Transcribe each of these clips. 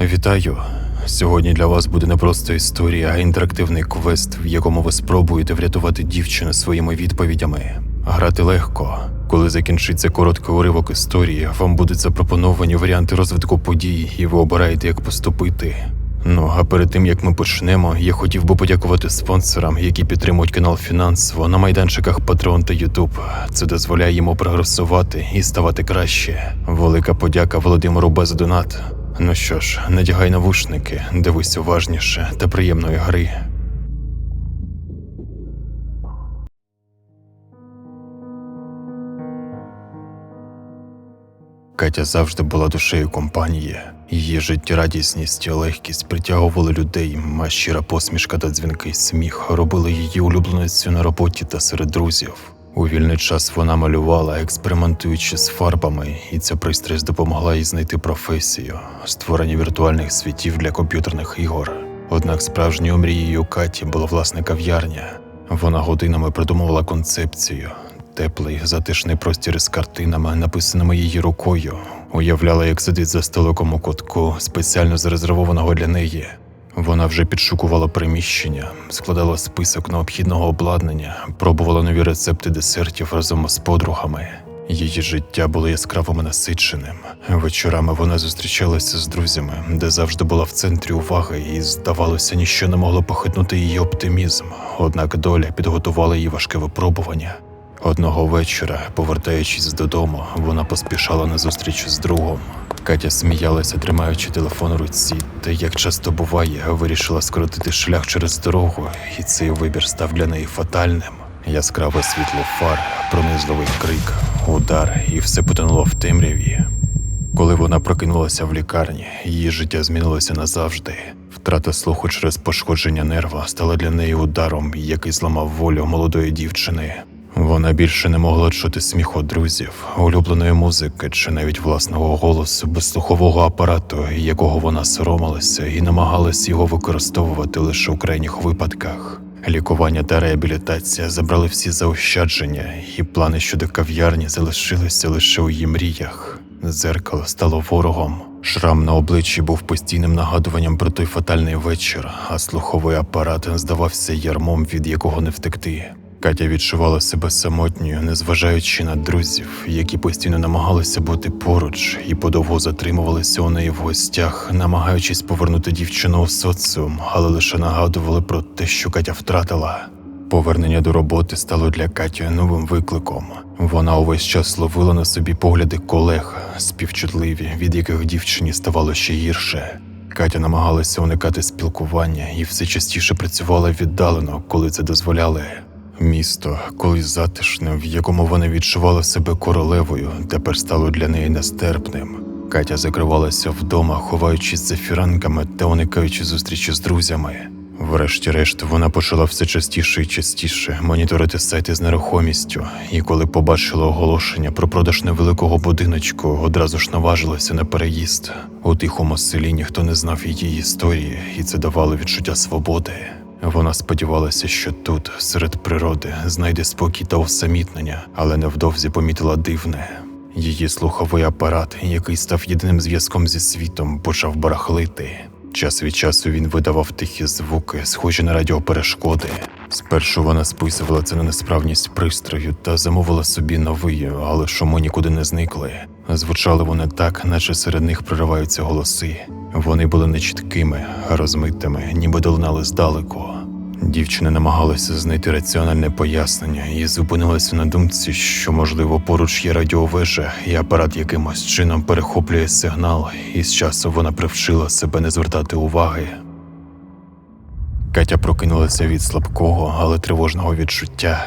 Вітаю! Сьогодні для вас буде не просто історія, а інтерактивний квест, в якому ви спробуєте врятувати дівчину своїми відповідями. Грати легко. Коли закінчиться короткий уривок історії, вам будуть запропоновані варіанти розвитку подій, і ви обираєте, як поступити. Ну а перед тим як ми почнемо, я хотів би подякувати спонсорам, які підтримують канал фінансово на майданчиках Patreon та YouTube. Це дозволяє йому прогресувати і ставати краще. Велика подяка Володимиру Без донат. Ну що ж, надягай навушники, дивись уважніше та приємної гри. Катя завжди була душею компанії. Її життєрадісність і легкість притягували людей, а щира посмішка та дзвінкий сміх робили її улюбленицю на роботі та серед друзів. У вільний час вона малювала, експериментуючи з фарбами, і ця пристрасть допомогла їй знайти професію створення віртуальних світів для комп'ютерних ігор. Однак справжньою мрією Каті була власне кав'ярня. Вона годинами придумувала концепцію, теплий, затишний простір із картинами, написаними її рукою. Уявляла, як сидить за столиком у кутку, спеціально зарезервованого для неї. Вона вже підшукувала приміщення, складала список необхідного обладнання, пробувала нові рецепти десертів разом з подругами. Її життя було яскравим насиченим. Вечорами вона зустрічалася з друзями, де завжди була в центрі уваги, і здавалося, ніщо не могло похитнути її оптимізм. Однак доля підготувала їй важке випробування. Одного вечора, повертаючись додому, вона поспішала на зустріч з другом. Катя сміялася, тримаючи телефон у руці, та як часто буває, вирішила скоротити шлях через дорогу, і цей вибір став для неї фатальним. Яскраве світло фар, пронизливий крик, удар, і все потонуло в темряві. Коли вона прокинулася в лікарні, її життя змінилося назавжди. Втрата слуху через пошкодження нерва стала для неї ударом, який зламав волю молодої дівчини. Вона більше не могла чути сміху друзів, улюбленої музики чи навіть власного голосу без слухового апарату, якого вона соромилася і намагалась його використовувати лише у крайніх випадках. Лікування та реабілітація забрали всі заощадження, і плани щодо кав'ярні залишилися лише у її мріях. Дзеркало стало ворогом. Шрам на обличчі був постійним нагадуванням про той фатальний вечір, а слуховий апарат здавався ярмом, від якого не втекти. Катя відчувала себе самотньою, незважаючи на друзів, які постійно намагалися бути поруч і подовго затримувалися у неї в гостях, намагаючись повернути дівчину у соціум, але лише нагадували про те, що Катя втратила. Повернення до роботи стало для Каті новим викликом. Вона увесь час ловила на собі погляди колег, співчутливі, від яких дівчині ставало ще гірше. Катя намагалася уникати спілкування і все частіше працювала віддалено, коли це дозволяли. Місто, колись затишне, в якому вона відчувала себе королевою, тепер стало для неї нестерпним. Катя закривалася вдома, ховаючись за фіранками та уникаючи зустрічі з друзями. Врешті-решт, вона почала все частіше і частіше моніторити сайти з нерухомістю, і коли побачила оголошення про продаж невеликого будиночку, одразу ж наважилася на переїзд. У тихому селі ніхто не знав її історії, і це давало відчуття свободи. Вона сподівалася, що тут, серед природи, знайде спокій та усамітнення, але невдовзі помітила дивне. Її слуховий апарат, який став єдиним зв'язком зі світом, почав барахлити. Час від часу він видавав тихі звуки, схожі на радіоперешкоди. Спершу вона списувала це на несправність пристрою та замовила собі новий, але шуми нікуди не зникли. Звучали вони так, наче серед них прориваються голоси. Вони були нечіткими, розмитими, ніби долинали здалеку. Дівчина намагалася знайти раціональне пояснення і зупинилася на думці, що, можливо, поруч є радіовежа, і апарат якимось чином перехоплює сигнал, і з часом вона привчила себе не звертати уваги. Катя прокинулася від слабкого, але тривожного відчуття.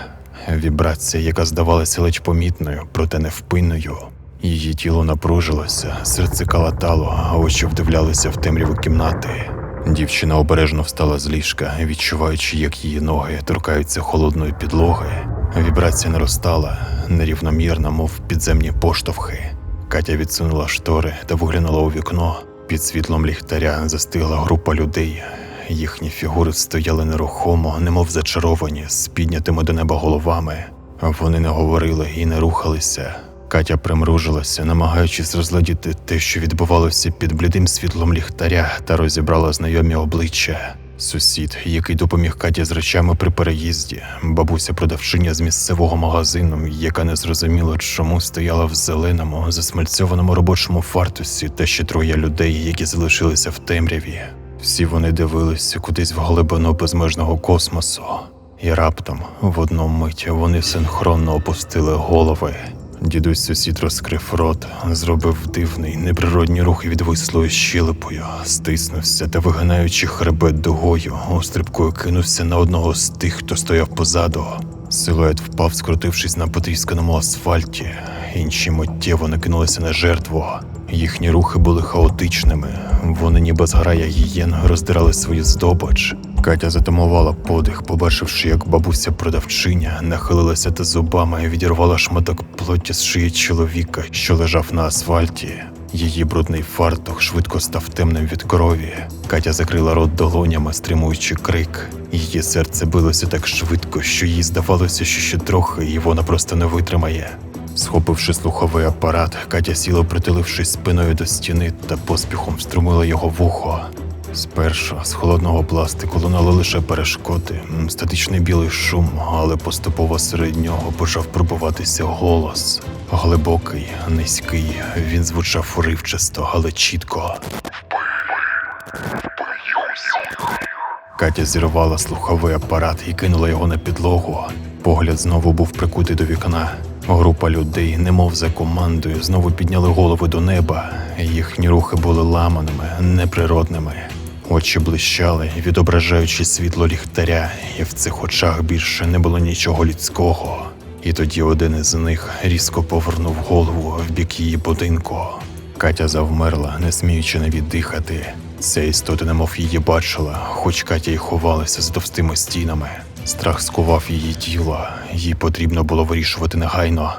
Вібрація, яка здавалася ледь помітною, проте невпинною. Її тіло напружилося, серце калатало, а очі вдивлялися в темряву кімнати. Дівчина обережно встала з ліжка, відчуваючи, як її ноги торкаються холодної підлоги. Вібрація наростала, нерівномірна, мов підземні поштовхи. Катя відсунула штори та виглянула у вікно. Під світлом ліхтаря застигла група людей. Їхні фігури стояли нерухомо, немов зачаровані, з піднятими до неба головами. Вони не говорили і не рухалися. Катя примружилася, намагаючись розглядіти те, що відбувалося під блідим світлом ліхтаря, та розібрала знайомі обличчя. Сусід, який допоміг Каті з речами при переїзді, бабуся продавчиня з місцевого магазину, яка не зрозуміла, чому стояла в зеленому, засмальцьованому робочому фартусі, та ще троє людей, які залишилися в темряві. Всі вони дивилися кудись в глибину безмежного космосу, і раптом, в одну мить, вони синхронно опустили голови. Дідусь сусід розкрив рот, зробив дивний, неприродні рухи відвислою щелепою, стиснувся та, вигинаючи хребет дугою, острибкою кинувся на одного з тих, хто стояв позаду. Силует впав, скрутившись на потрісканому асфальті. Інші миттєво накинулися на жертву. Їхні рухи були хаотичними. Вони, ніби зграя гієн, роздирали свою здобич. Катя затамувала подих, побачивши, як бабуся продавчиня нахилилася та зубами і відірвала шматок плоті з шиї чоловіка, що лежав на асфальті. Її брудний фартух швидко став темним від крові. Катя закрила рот долонями, стримуючи крик. Її серце билося так швидко, що їй здавалося, що ще трохи, і вона просто не витримає. Схопивши слуховий апарат, Катя сіла, притулившись спиною до стіни та поспіхом струмила його в ухо. Спершу з холодного пластику лунали лише перешкоди, статичний білий шум, але поступово серед нього почав пробуватися голос. Глибокий, низький, він звучав уривчасто, але чітко. Катя зірвала слуховий апарат і кинула його на підлогу. Погляд знову був прикутий до вікна. Група людей, немов за командою, знову підняли голови до неба. Їхні рухи були ламаними, неприродними. Очі блищали, відображаючи світло ліхтаря, і в цих очах більше не було нічого людського. І тоді один із них різко повернув голову в бік її будинку. Катя завмерла, не сміючи навіть дихати. Ця істота немов її бачила, хоч Катя й ховалася за товстими стінами. Страх скував її тіло, їй потрібно було вирішувати негайно.